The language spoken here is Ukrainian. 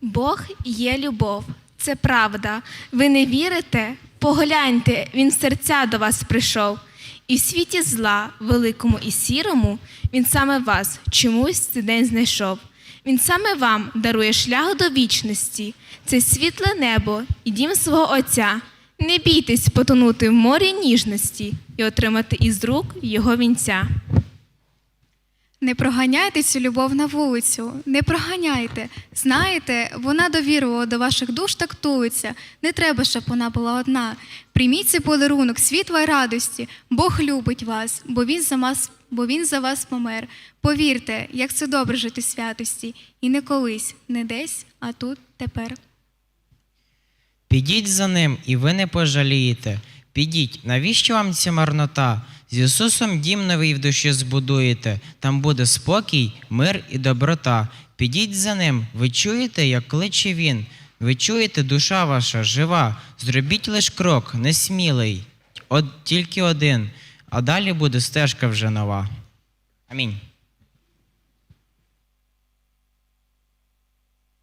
Бог є любов, це правда. Ви не вірите? Погляньте, Він серця до вас прийшов. І в світі зла, великому і сірому, Він саме вас чомусь цей день знайшов. Він саме вам дарує шлях до вічності, це світле небо і дім свого Отця. Не бійтесь потонути в морі ніжності і отримати із рук його вінця. Не проганяйте цю любов на вулицю, не проганяйте. Знаєте, вона довірливо до ваших душ так тулиться. Не треба, щоб вона була одна. Прийміть цей подарунок світла й радості. Бог любить вас, бо він за вас, бо він за вас помер. Повірте, як це добре жити святості, і не колись, не десь, а тут тепер. Підіть за ним, і ви не пожалієте. Підіть, навіщо вам ця марнота? З Ісусом дім новий в душі збудуєте, там буде спокій, мир і доброта. Підіть за ним, ви чуєте, як кличе він. Ви чуєте, душа ваша жива. Зробіть лиш крок, несмілий, от тільки один, а далі буде стежка вже нова. Амінь.